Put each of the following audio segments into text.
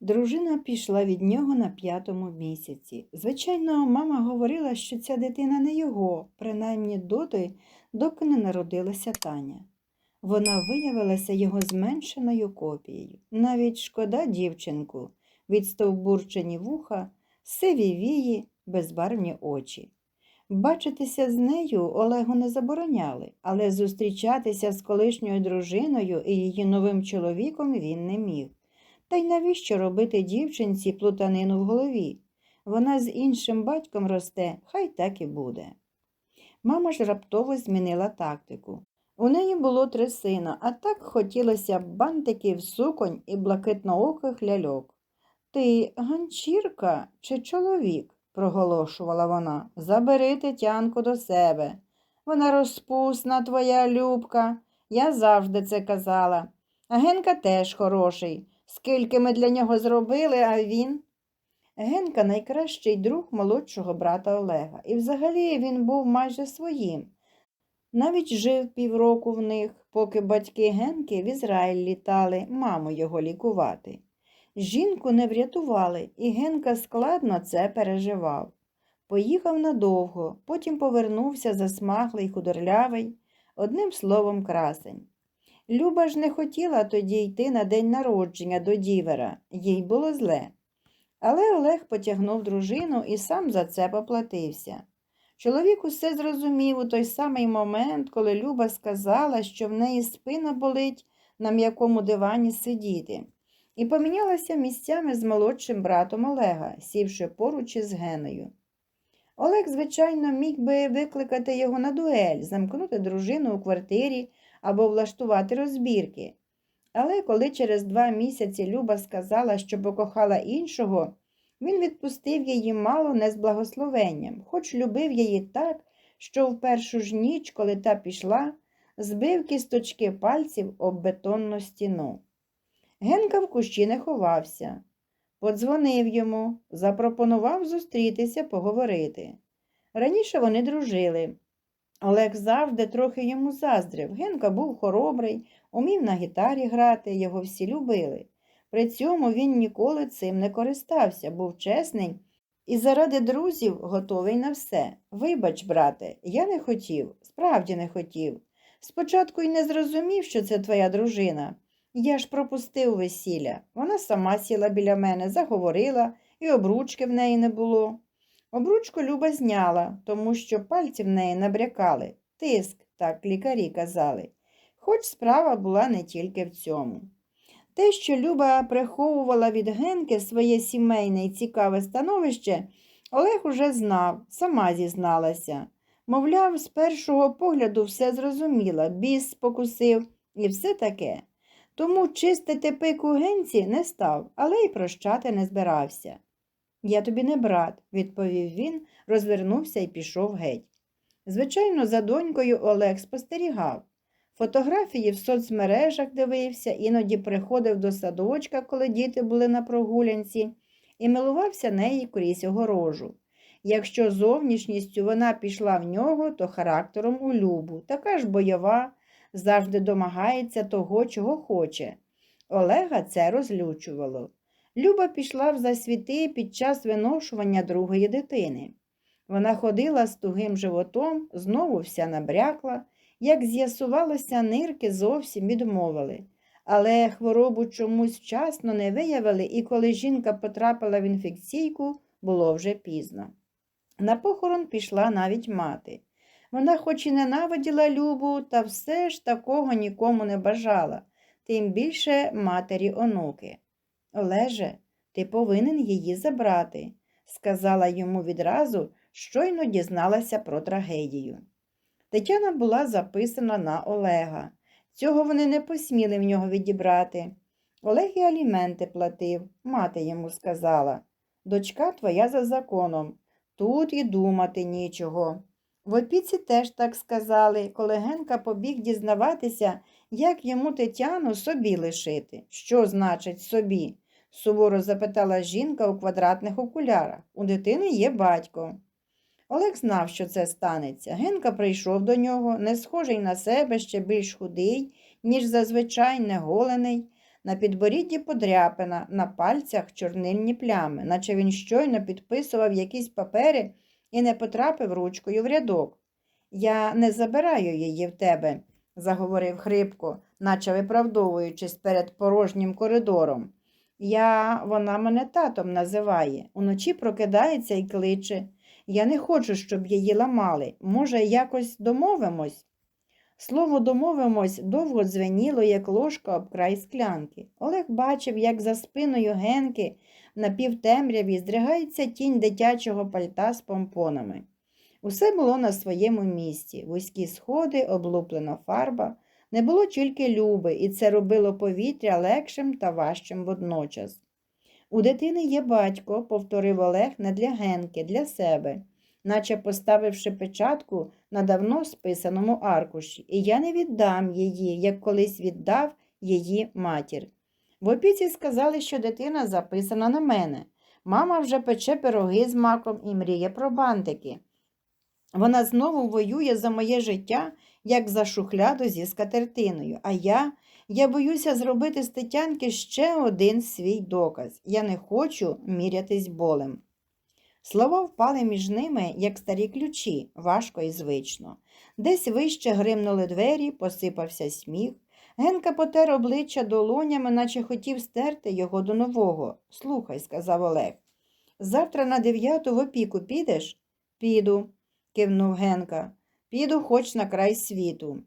Дружина пішла від нього на п'ятому місяці. Звичайно, мама говорила, що ця дитина не його, принаймні доти, доки не народилася Таня. Вона виявилася його зменшеною копією. Навіть шкода дівчинку, відстовбурчені вуха, сиві вії, безбарвні очі. Бачитися з нею Олегу не забороняли, але зустрічатися з колишньою дружиною і її новим чоловіком він не міг. Та й навіщо робити дівчинці плутанину в голові? Вона з іншим батьком росте, хай так і буде. Мама ж раптово змінила тактику. У неї було три сина, а так хотілося бантиків, суконь і блакитнооких ляльок. Ти ганчірка чи чоловік? проголошувала вона. Забери Тетянку до себе. Вона розпусна, твоя любка. Я завжди це казала. А Генка теж хороший. Скільки ми для нього зробили, а він. Генка найкращий друг молодшого брата Олега, і взагалі він був майже своїм. Навіть жив півроку в них, поки батьки Генки в Ізраїль літали, маму його лікувати. Жінку не врятували, і Генка складно це переживав. Поїхав надовго, потім повернувся засмаглий, худорлявий, одним словом, красень. Люба ж не хотіла тоді йти на день народження до дівера, їй було зле. Але Олег потягнув дружину і сам за це поплатився. Чоловік усе зрозумів у той самий момент, коли Люба сказала, що в неї спина болить на м'якому дивані сидіти, і помінялася місцями з молодшим братом Олега, сівши поруч із Геною. Олег, звичайно, міг би викликати його на дуель, замкнути дружину у квартирі або влаштувати розбірки. Але коли через два місяці Люба сказала, що покохала іншого, він відпустив її мало не з благословенням, хоч любив її так, що в першу ж ніч, коли та пішла, збив кісточки пальців об бетонну стіну. Генка в кущі не ховався. Подзвонив йому, запропонував зустрітися, поговорити. Раніше вони дружили. Олег завжди трохи йому заздрив. Генка був хоробрий, умів на гітарі грати, його всі любили. При цьому він ніколи цим не користався, був чесний і заради друзів готовий на все. Вибач, брате, я не хотів, справді не хотів. Спочатку й не зрозумів, що це твоя дружина. Я ж пропустив весілля. Вона сама сіла біля мене, заговорила, і обручки в неї не було. Обручку Люба зняла, тому що пальці в неї набрякали. Тиск, так лікарі казали. Хоч справа була не тільки в цьому. Те, що Люба приховувала від Генки своє сімейне і цікаве становище, Олег уже знав, сама зізналася. Мовляв, з першого погляду все зрозуміла, біс спокусив і все таке. Тому чистити пику Генці не став, але й прощати не збирався. Я тобі не брат, відповів він, розвернувся і пішов геть. Звичайно, за донькою Олег спостерігав. Фотографії в соцмережах дивився, іноді приходив до садочка, коли діти були на прогулянці, і милувався неї крізь огорожу. Якщо зовнішністю вона пішла в нього, то характером у любу, така ж бойова, завжди домагається того, чого хоче. Олега це розлючувало. Люба пішла в засвіти під час виношування другої дитини. Вона ходила з тугим животом, знову вся набрякла. Як з'ясувалося, нирки зовсім відмовили, але хворобу чомусь вчасно не виявили, і коли жінка потрапила в інфекційку, було вже пізно. На похорон пішла навіть мати. Вона хоч і ненавиділа Любу, та все ж такого нікому не бажала, тим більше матері онуки. Олеже, ти повинен її забрати, сказала йому відразу, щойно дізналася про трагедію. Тетяна була записана на Олега. Цього вони не посміли в нього відібрати. Олег і аліменти платив, мати йому сказала. Дочка твоя за законом, тут і думати нічого. В опіці теж так сказали, коли Генка побіг дізнаватися, як йому Тетяну собі лишити. Що значить собі? Суворо запитала жінка у квадратних окулярах. У дитини є батько. Олег знав, що це станеться. Генка прийшов до нього, не схожий на себе, ще більш худий, ніж зазвичай неголений. На підборідді подряпина, на пальцях чорнильні плями, наче він щойно підписував якісь папери і не потрапив ручкою в рядок. Я не забираю її в тебе, заговорив хрипко, наче виправдовуючись перед порожнім коридором. Я, вона мене татом називає. Уночі прокидається і кличе. Я не хочу, щоб її ламали. Може, якось домовимось? Слово домовимось довго дзвеніло, як ложка об край склянки. Олег бачив, як за спиною Генки на півтемряві здригається тінь дитячого пальта з помпонами. Усе було на своєму місці. Вузькі сходи, облуплена фарба. Не було тільки люби, і це робило повітря легшим та важчим водночас. У дитини є батько, повторив Олег не для Генки, для себе, наче поставивши печатку на давно списаному аркуші, і я не віддам її, як колись віддав її матір. В опіці сказали, що дитина записана на мене. Мама вже пече пироги з маком і мріє про бантики. Вона знову воює за моє життя, як за шухляду зі скатертиною. А я, я боюся зробити з Тетянки ще один свій доказ. Я не хочу мірятись болем. Слова впали між ними, як старі ключі, важко і звично. Десь вище гримнули двері, посипався сміх. Генка потер обличчя долонями, наче хотів стерти його до нового. Слухай, сказав Олег. Завтра на дев'яту в опіку підеш? Піду, кивнув Генка. Піду хоч на край світу.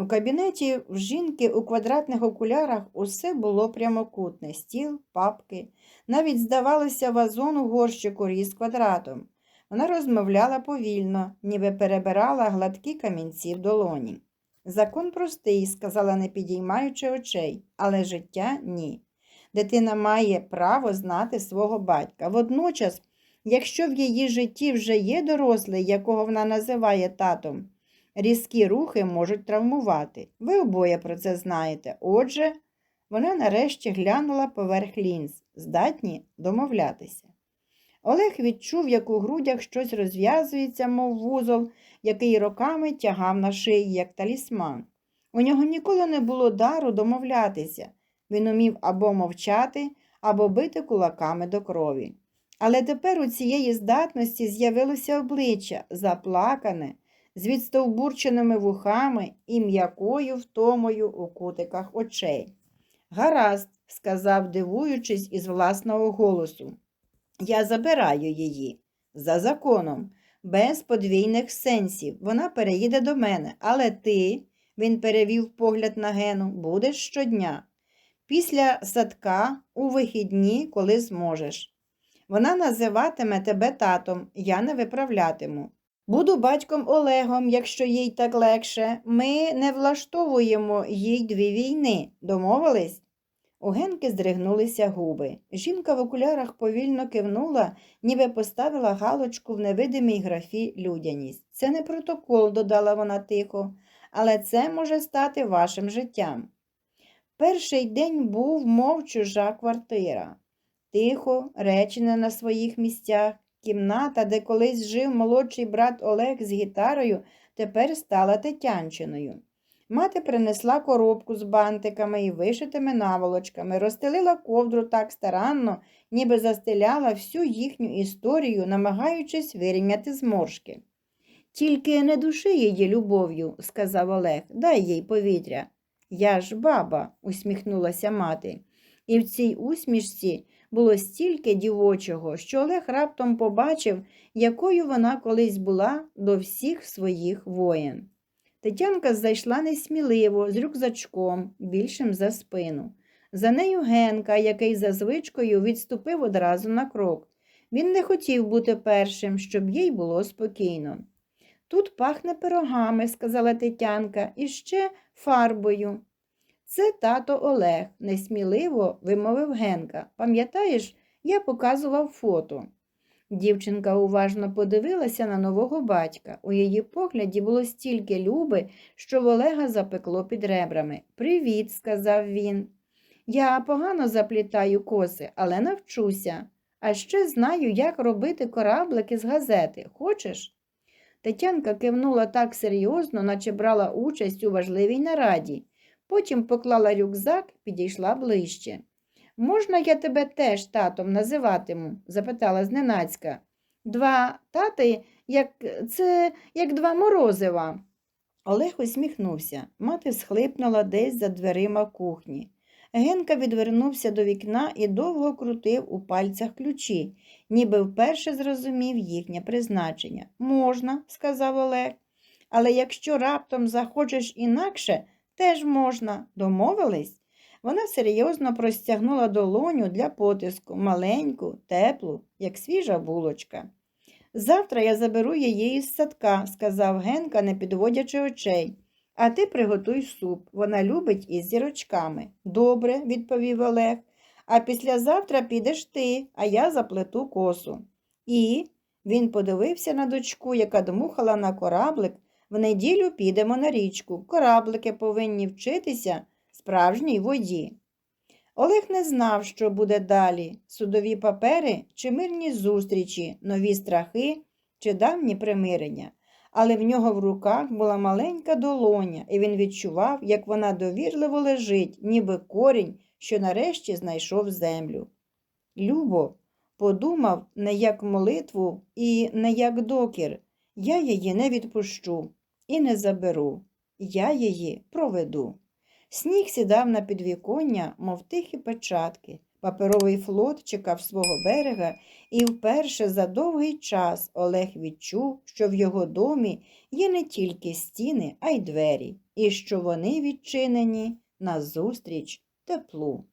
У кабінеті в жінки у квадратних окулярах усе було прямокутне стіл, папки. Навіть, здавалося, вазон у горщику ріс квадратом. Вона розмовляла повільно, ніби перебирала гладкі камінці в долоні. Закон простий, сказала, не підіймаючи очей, але життя ні. Дитина має право знати свого батька. Водночас, якщо в її житті вже є дорослий, якого вона називає татом, різкі рухи можуть травмувати. Ви обоє про це знаєте. Отже, вона нарешті глянула поверх лінз, здатні домовлятися. Олег відчув, як у грудях щось розв'язується, мов вузол, який роками тягав на шиї, як талісман. У нього ніколи не було дару домовлятися. Він умів або мовчати, або бити кулаками до крові. Але тепер у цієї здатності з'явилося обличчя, заплакане, з відстовбурченими вухами і м'якою втомою у кутиках очей. Гаразд, сказав, дивуючись із власного голосу. Я забираю її за законом, без подвійних сенсів. Вона переїде до мене, але ти, він перевів погляд на Гену, будеш щодня. Після садка у вихідні, коли зможеш. Вона називатиме тебе татом, я не виправлятиму. Буду батьком Олегом, якщо їй так легше. Ми не влаштовуємо їй дві війни. Домовились? У Генки здригнулися губи. Жінка в окулярах повільно кивнула, ніби поставила галочку в невидимій графі людяність. Це не протокол, додала вона тихо, але це може стати вашим життям. Перший день був, мов чужа квартира. Тихо, речене на своїх місцях, кімната, де колись жив молодший брат Олег з гітарою, тепер стала Тетянчиною. Мати принесла коробку з бантиками і вишитими наволочками, розстелила ковдру так старанно, ніби застеляла всю їхню історію, намагаючись вирівняти зморшки. Тільки не души її любов'ю, сказав Олег, дай їй повітря. Я ж баба, усміхнулася мати. І в цій усмішці було стільки дівочого, що Олег раптом побачив, якою вона колись була до всіх своїх воїн. Тетянка зайшла несміливо, з рюкзачком, більшим за спину. За нею Генка, який за звичкою відступив одразу на крок. Він не хотів бути першим, щоб їй було спокійно. Тут пахне пирогами, сказала Тетянка, і ще фарбою. Це тато Олег, несміливо вимовив Генка. Пам'ятаєш, я показував фото. Дівчинка уважно подивилася на нового батька. У її погляді було стільки люби, що в Олега запекло під ребрами. Привіт, сказав він. Я погано заплітаю коси, але навчуся. А ще знаю, як робити кораблики з газети. Хочеш? Тетянка кивнула так серйозно, наче брала участь у важливій нараді. Потім поклала рюкзак, підійшла ближче. Можна я тебе теж татом називатиму? запитала зненацька. Два тати, як це як два морозива. Олег усміхнувся. Мати схлипнула десь за дверима кухні. Генка відвернувся до вікна і довго крутив у пальцях ключі, ніби вперше зрозумів їхнє призначення. Можна, сказав Олег, але якщо раптом захочеш інакше, теж можна. Домовились? Вона серйозно простягнула долоню для потиску, маленьку, теплу, як свіжа булочка. Завтра я заберу її із садка, сказав Генка, не підводячи очей. А ти приготуй суп. Вона любить із зірочками. Добре, відповів Олег. А післязавтра підеш ти, а я заплету косу. І він подивився на дочку, яка дмухала на кораблик. В неділю підемо на річку. Кораблики повинні вчитися справжній воді. Олег не знав, що буде далі судові папери чи мирні зустрічі, нові страхи чи давні примирення. Але в нього в руках була маленька долоня, і він відчував, як вона довірливо лежить, ніби корінь, що нарешті знайшов землю. Любо подумав не як молитву і не як докір. Я її не відпущу і не заберу. Я її проведу. Сніг сідав на підвіконня, мов тихі печатки. Паперовий флот чекав свого берега, і вперше за довгий час Олег відчув, що в його домі є не тільки стіни, а й двері, і що вони відчинені назустріч теплу.